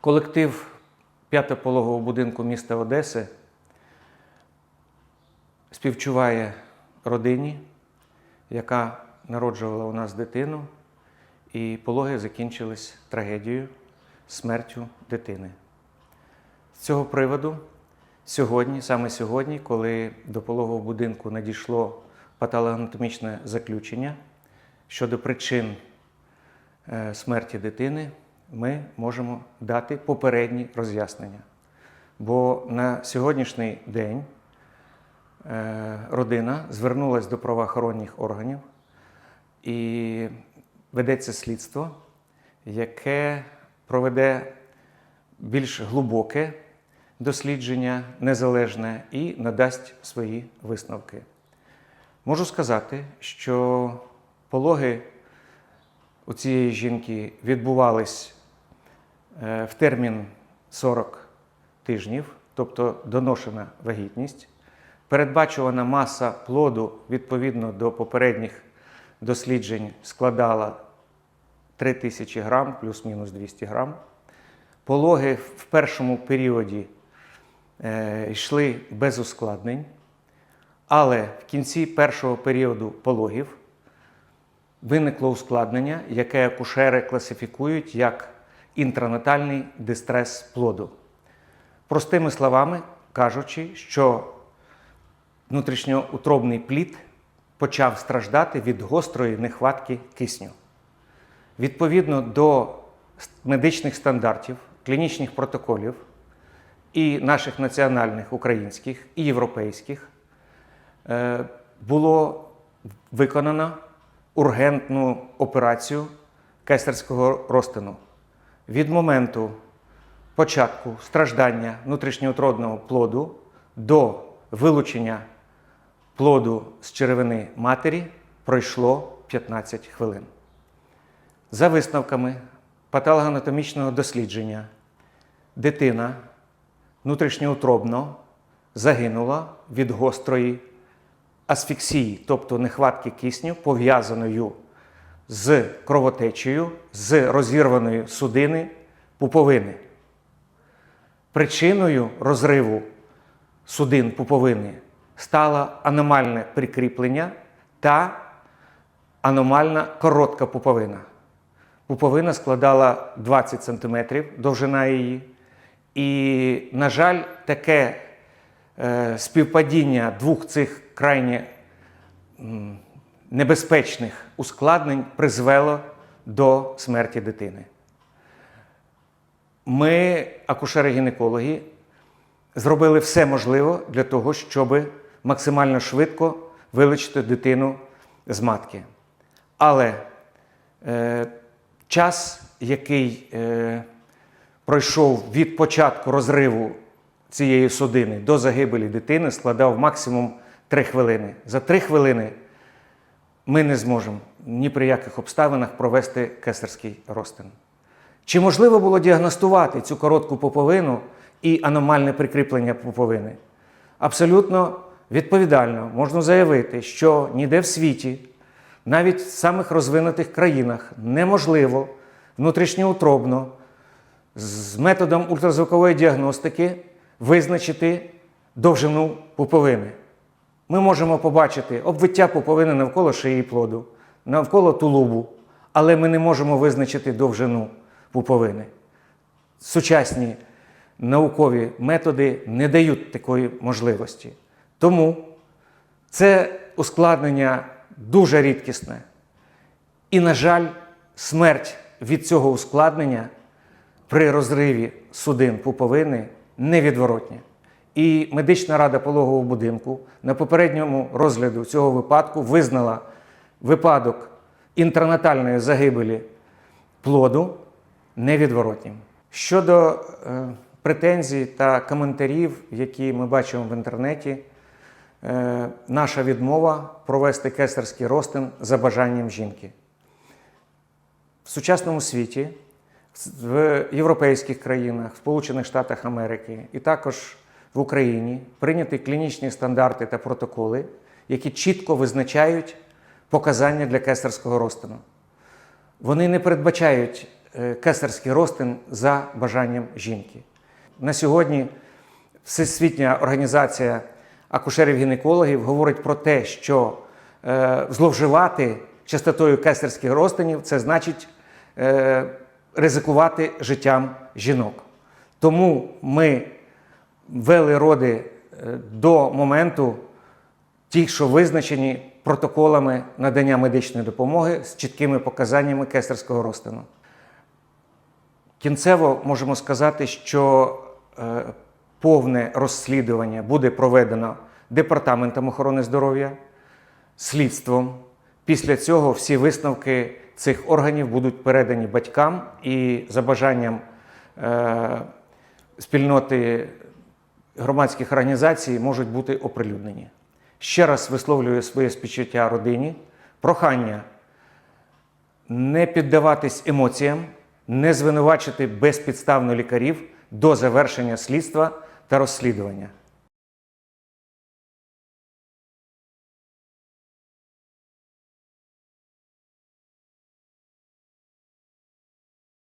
Колектив п'ятопологового будинку міста Одеси співчуває родині, яка народжувала у нас дитину, і пологи закінчились трагедією, смертю дитини. З цього приводу сьогодні, саме сьогодні, коли до пологового будинку надійшло патологоанатомічне заключення щодо причин е, смерті дитини, ми можемо дати попередні роз'яснення. Бо на сьогоднішній день е, родина звернулася до правоохоронних органів і ведеться слідство, яке проведе більш глибоке дослідження, незалежне і надасть свої висновки. Можу сказати, що пологи у цієї жінки відбувались в термін 40 тижнів, тобто доношена вагітність. Передбачувана маса плоду відповідно до попередніх досліджень складала 3000 грам плюс-мінус 200 грам. Пологи в першому періоді е, йшли без ускладнень, але в кінці першого періоду пологів виникло ускладнення, яке акушери класифікують як інтранатальний дистрес плоду. Простими словами кажучи, що внутрішньоутробний плід почав страждати від гострої нехватки кисню. Відповідно до медичних стандартів, клінічних протоколів і наших національних українських і європейських е, було виконано ургентну операцію кесарського розтину. Від моменту початку страждання внутрішньоутродного плоду до вилучення плоду з черевини матері пройшло 15 хвилин. За висновками патологоанатомічного дослідження, дитина внутрішньоутробно загинула від гострої асфіксії, тобто нехватки кисню, пов'язаною з кровотечею, з розірваної судини пуповини. Причиною розриву судин пуповини стало аномальне прикріплення та аномальна коротка пуповина. Пуповина складала 20 см довжина її. І, на жаль, таке е, співпадіння двох цих крайне м, небезпечних ускладнень призвело до смерті дитини. Ми, акушери-гінекологи, зробили все можливе для того, щоб максимально швидко вилучити дитину з матки. Але е, час, який е, пройшов від початку розриву цієї судини до загибелі дитини, складав максимум 3 хвилини. За 3 хвилини ми не зможемо ні при яких обставинах провести кесарський розтин. Чи можливо було діагностувати цю коротку пуповину і аномальне прикріплення пуповини? Абсолютно відповідально можна заявити, що ніде в світі, навіть в самих розвинутих країнах, неможливо внутрішньоутробно з методом ультразвукової діагностики визначити довжину пуповини. Ми можемо побачити обвиття пуповини навколо шиї плоду, навколо тулубу, але ми не можемо визначити довжину пуповини. Сучасні наукові методи не дають такої можливості. Тому це ускладнення дуже рідкісне. І, на жаль, смерть від цього ускладнення при розриві судин пуповини невідворотня. І медична рада пологового будинку на попередньому розгляду цього випадку визнала випадок інтранатальної загибелі плоду невідворотнім. Щодо е, претензій та коментарів, які ми бачимо в інтернеті, е, наша відмова провести кесарський розтин за бажанням жінки. В сучасному світі, в європейських країнах, в Сполучених Штатах Америки і також в Україні прийняті клінічні стандарти та протоколи, які чітко визначають показання для кесарського розтину. Вони не передбачають е, кесарський розтин за бажанням жінки. На сьогодні Всесвітня організація акушерів-гінекологів говорить про те, що е, зловживати частотою кесарських розтинів це значить е, ризикувати життям жінок. Тому ми вели роди е, до моменту, ті, що визначені протоколами надання медичної допомоги з чіткими показаннями кесарського розтину. Кінцево можемо сказати, що е, повне розслідування буде проведено Департаментом охорони здоров'я, слідством. Після цього всі висновки цих органів будуть передані батькам і за бажанням е, спільноти громадських організацій можуть бути оприлюднені. Ще раз висловлюю своє співчуття родині, прохання не піддаватись емоціям, не звинувачити безпідставно лікарів до завершення слідства та розслідування.